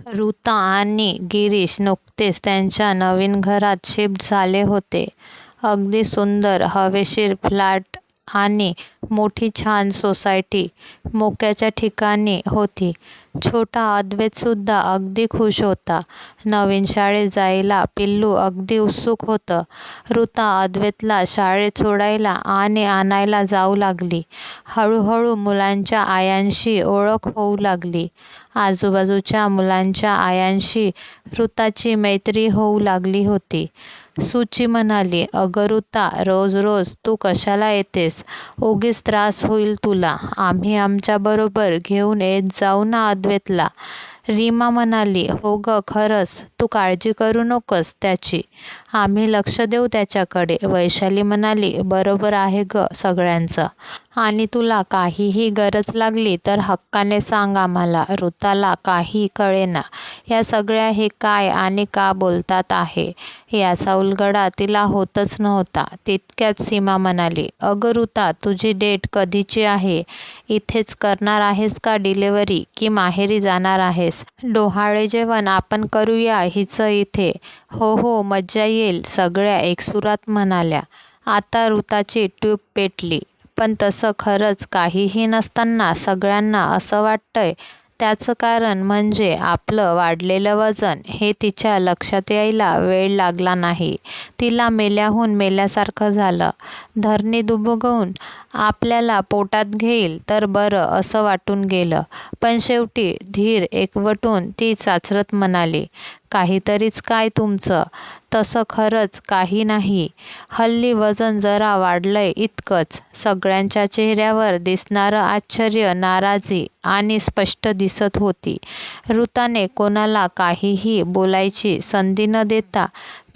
ऋता आणि गिरीश नुकतेच त्यांच्या नवीन घरात शिफ्ट झाले होते. अगदी सुंदर हवेशीर फ्लॅट आणि मोठी छान सोसायटी मोक्याच्या ठिकाणी होती. छोटा अद्वैतसुद्धा अगदी खुश होता. नवीन शाळेत जायला पिल्लू अगदी उत्सुक होतं. ऋता अद्वैतला शाळेत सोडायला आणि आणायला जाऊ लागली. हळूहळू मुलांच्या आयांशी ओळख होऊ लागली. आजूबाजूच्या मुलांच्या आयांशी ऋताची मैत्री होऊ लागली होती. सुची म्हणाली, अगं ऋता, रोज रोज तू कशाला येतेस? उगीच त्रास होईल तुला. आम्ही आमच्याबरोबर घेऊन येत जाऊ ना अद्वैतला. रीमा म्हणाली, हो गं खरंच, तू काळजी करू नकोस त्याची. आम्ही लक्ष देऊ त्याच्याकडे. वैशाली म्हणाली, बरोबर आहे गं सगळ्यांचं. आणि तुला काहीही गरज लागली तर हक्काने सांग आम्हाला. ऋताला काही कळेना या सगळ्या हे काय आणि का बोलतात आहे याचा उलगडा तिला होतच नव्हता. तितक्यात सीमा म्हणाली, अगं ऋता, तुझी डेट कधीची आहे? इथेच करणार आहेस का डिलेवरी की माहेरी जाणार आहेस? डोहाळे जेवण आपण करूया हिचं इथे. हो हो, मज्जा येईल, सगळ्या एकसुरात म्हणाल्या. आता ऋताची ट्यूब पेटली. पण तसं खरंच काहीही नसताना सगळ्यांना असं वाटतंय त्याचं कारण म्हणजे आपलं वाढलेलं वजन हे तिच्या लक्षात यायला वेळ लागला नाही. तिला मेल्याहून मेल्यासारखं झालं. धरणी दुबगवून आपल्याला पोटात घेईल तर बरं असं वाटून गेलं. पण शेवटी धीर एकवटून ती चाचरत म्हणाली, काहीतरीच काय तुमचं? तसं खरंच काही नाही. हल्ली वजन जरा वाढलंय इतकंच. सगळ्यांच्या चेहऱ्यावर दिसणारं आश्चर्य, नाराजी आणि स्पष्ट दिसत होती. ऋताने कोणाला काहीही बोलायची संधी न देता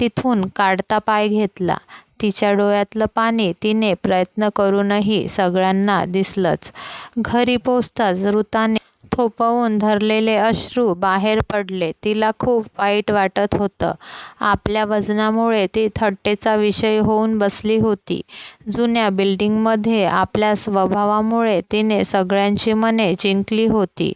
तिथून काढता पाय घेतला. तिच्या डोळ्यातलं पाणी तिने प्रयत्न करूनही सगळ्यांना दिसलंच. घरी पोचताच ऋताने थोपवून धरलेले अश्रू बाहेर पडले. तिला खूप वाईट वाटत होतं. आपल्या वजनामुळे ती थट्टेचा विषय होऊन बसली होती. जुन्या बिल्डिंगमध्ये आपल्या स्वभावामुळे तिने सगळ्यांची मने जिंकली होती.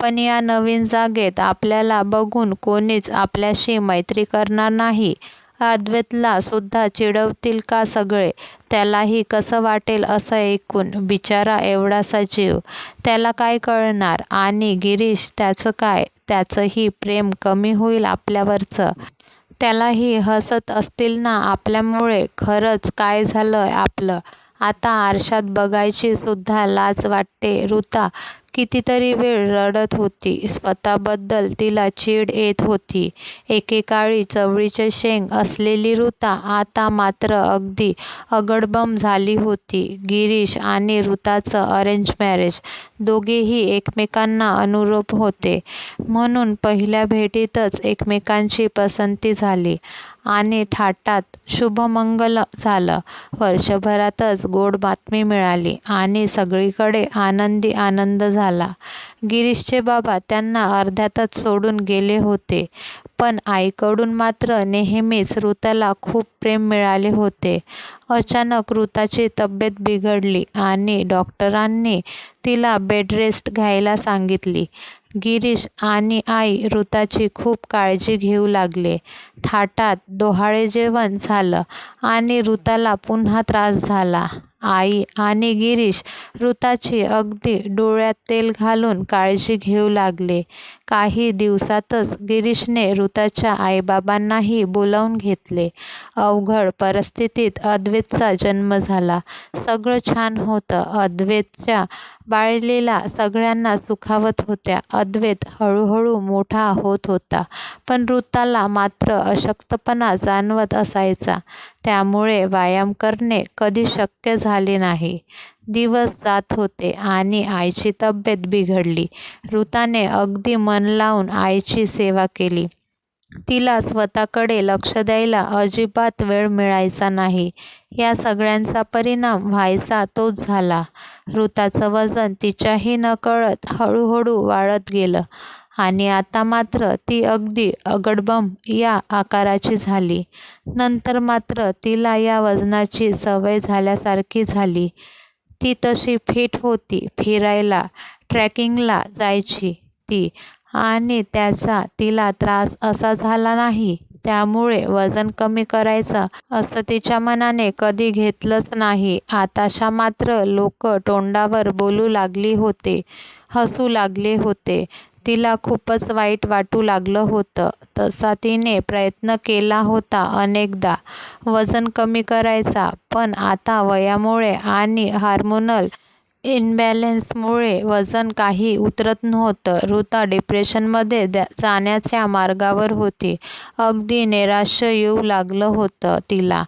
पण या नवीन जागेत आपल्याला बघून कोणीच आपल्याशी मैत्री करणार नाही. अद्वैतला सुद्धा चिडवतील का सगळे? त्यालाही कसं वाटेल असं ऐकून? बिचारा एवढासा जीव. त्याला काय कळणार? आणि गिरीश, त्याचं काय? त्याचंही प्रेम कमी होईल आपल्यावरचं? त्यालाही हसत असतील ना आपल्यामुळे? खरंच काय झालं आपलं? आता आरशात बघायची सुद्धा लाज वाटते. ऋता कितीतरी वेळ रडत होती. स्वतःबद्दल तिला चीड येत होती. एकेकाळी चवळीचे शेंग असलेली ऋता आता मात्र अगदी अगडबम झाली होती. गिरीश आणि ऋताचं अरेंज मॅरेज. दोघेही एकमेकांना अनुरूप होते म्हणून पहिल्या भेटीतच एकमेकांची पसंती झाली आणि थाटात शुभमंगल झालं. वर्षभरातच गोड बातमी मिळाली आणि सगळीकडे आनंदी आनंद झाला. गिरीशचे बाबा त्यांना अर्ध्यातच सोडून गेले होते. पण आईकडून मात्र नेहमीच ऋताला खूप प्रेम मिळाले होते. अचानक ऋताची तब्येत बिघडली आणि डॉक्टरांनी तिला बेडरेस्ट घ्यायला सांगितली. गिरीश आणि आई ऋताची खूप काळजी घेऊ लागले. थाटात डोहाळे जेवण झालं आणि ऋताला पुन्हा त्रास झाला. आई आणि गिरीश ऋताची अगदी डोळ्यात तेल घालून काळजी घेऊ लागले. काही दिवसातच गिरीशने ऋताच्या आईबाबांनाही बोलावून घेतले. अवघड परिस्थितीत अद्वैतचा जन्म झाला. सगळं छान होतं. अद्वैतच्या बाळलीला सगळ्यांना सुखावत होत्या. अद्वैत हळूहळू मोठा होत होता. पण ऋताला मात्र अशक्तपणा जाणवत असायचा. त्यामुळे व्यायाम करणे कधी शक्य झाले नाही. दिवस जात होते आणि आईची तब्येत बिघडली. ऋताने अगदी मन लावून आईची सेवा केली. तिला स्वतःकडे लक्ष द्यायला अजिबात वेळ मिळायचा नाही. या सगळ्यांचा परिणाम व्हायचा तोच झाला. ऋताचं वजन तिच्याही नकळत हळूहळू वाढत गेलं आणि आता मात्र ती अगदी अगडबम या आकाराची झाली. नंतर मात्र तिला या वजनाची सवय झाल्यासारखी झाली. ती तशी फिट होती. फिरायला, ट्रॅकिंगला जायची ती आणि त्याचा तिला त्रास असा झाला नाही. त्यामुळे वजन कमी करायचं असं तिच्या मनाने कधी घेतलंच नाही. आताशा मात्र लोक तोंडावर बोलू लागली होते, हसू लागले होते. तिला खूपच वाईट वाटू लागलं होतं. तसा तिने प्रयत्न केला होता अनेकदा वजन कमी करायचा. पण आता वयामुळे आणि हार्मोनल इनबॅलेन्समुळे वजन काही उतरत नव्हतं. ऋता डिप्रेशनमध्ये जाण्याच्या मार्गावर होती. अगदी निराश येऊ लागलं होतं तिला.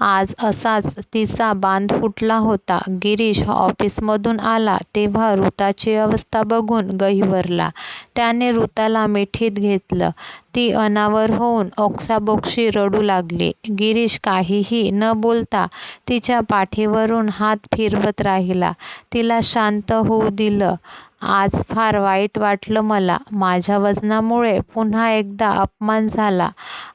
आज असाच तिचा बांध फुटला होता. गिरीश ऑफिसमधून आला तेव्हा ऋताची अवस्था बघून गहिवरला. त्याने ऋताला मिठीत घेतलं. ती अनावर होऊन ओक्साबोक्षी रडू लागली. गिरीश काहीही न बोलता तिच्या पाठीवरून हात फिरवत राहिला. तिला शांत होऊ दिलं. आज फार वाईट वाटलं मला. माझ्या वजनामुळे पुन्हा एकदा अपमान झाला.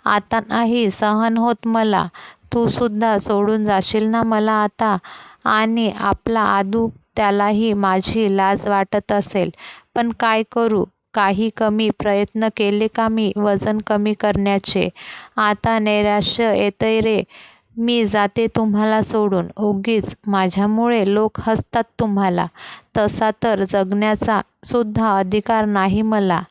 आता नाही सहन होत मला. तू सुद्धा सोडून जाशील ना मला आता? आणि आपला आदू? त्यालाही माझी लाज वाटत असेल. पण काय करू? काही कमी प्रयत्न केले का मी वजन कमी करण्याचे? आता नैराश्य येतंय रे. मी जाते तुम्हाला सोडून. उगीच माझ्यामुळे लोक हसतात तुम्हाला. तसा तर जगण्याचा सुद्धा अधिकार नाही मला.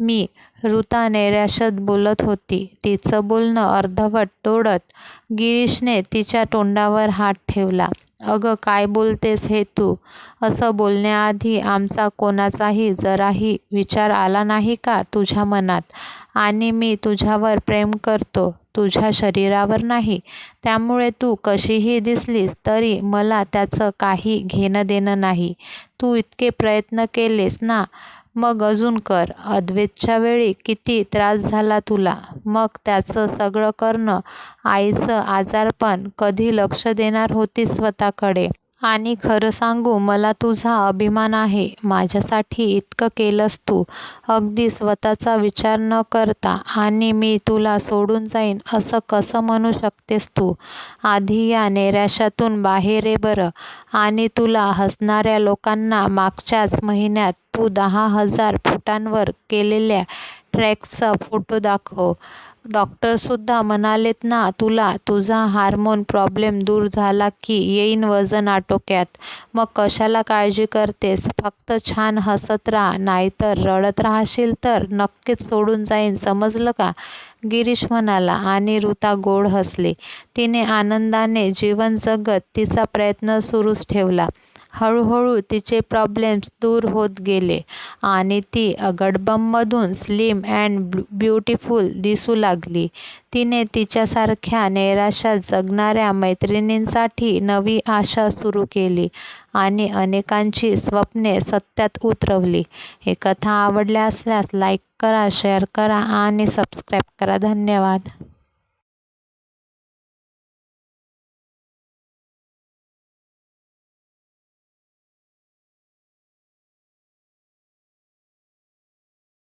मी. ऋता नैराश्यात बोलत होती. तिचं बोलणं अर्धवट तोडत गिरीशने तिच्या तोंडावर हात ठेवला. अगं काय बोलतेस हे तू? असं बोलण्याआधी आमचा कोणाचाही जराही विचार आला नाही का तुझ्या मनात? आणि मी तुझ्यावर प्रेम करतो, तुझ्या शरीरावर नाही. त्यामुळे तू कशीही दिसलीस तरी मला त्याचं काही घेणंदेणं नाही. तू इतके प्रयत्न केलेस ना, मग अजून कर. अद्वैतच्या वेळी किती त्रास झाला तुला. मग त्याचं सगळं करणं, आईचं आजारपण, कधी लक्ष देणार होतीस स्वतःकडे? आणि खरं सांगू मला तुझा अभिमान आहे. माझ्यासाठी इतकं केलंस तू, अगदी स्वतःचा विचार न करता. आणि मी तुला सोडून जाईन असं कसं म्हणू शकतेस तू? आधी या नैराश्यातून बाहेर ये बरं. आणि तुला हसणाऱ्या लोकांना मागच्याच महिन्यात तू दहा हजार फुटांवर केलेल्या ट्रॅकचा फोटो दाखव. डॉक्टरसुद्धा म्हणालेत ना तुला तुझा हार्मोन प्रॉब्लेम दूर झाला की येईन वजन आटोक्यात. मग कशाला काळजी करतेस? फक्त छान हसत राहा. नाहीतर रडत राहशील तर नक्कीच सोडून जाईन समजलं का? गिरीश म्हणाला. आणि ऋता गोड हसली. तिने आनंदाने जीवन जगत तिचा प्रयत्न सुरूच ठेवला. हळूहळू तिचे प्रॉब्लेम्स दूर होत गेले आणि ती अगडबममधून स्लिम अँड ब्युटिफुल दिसू लागली. तिने तिच्यासारख्या नैराश्यात जगणाऱ्या मैत्रिणींसाठी नवी आशा सुरू केली आणि अनेकांची स्वप्ने सत्यात उतरवली. ही कथा आवडल्या असल्यास लाईक करा, शेअर करा आणि सबस्क्राईब करा. धन्यवाद.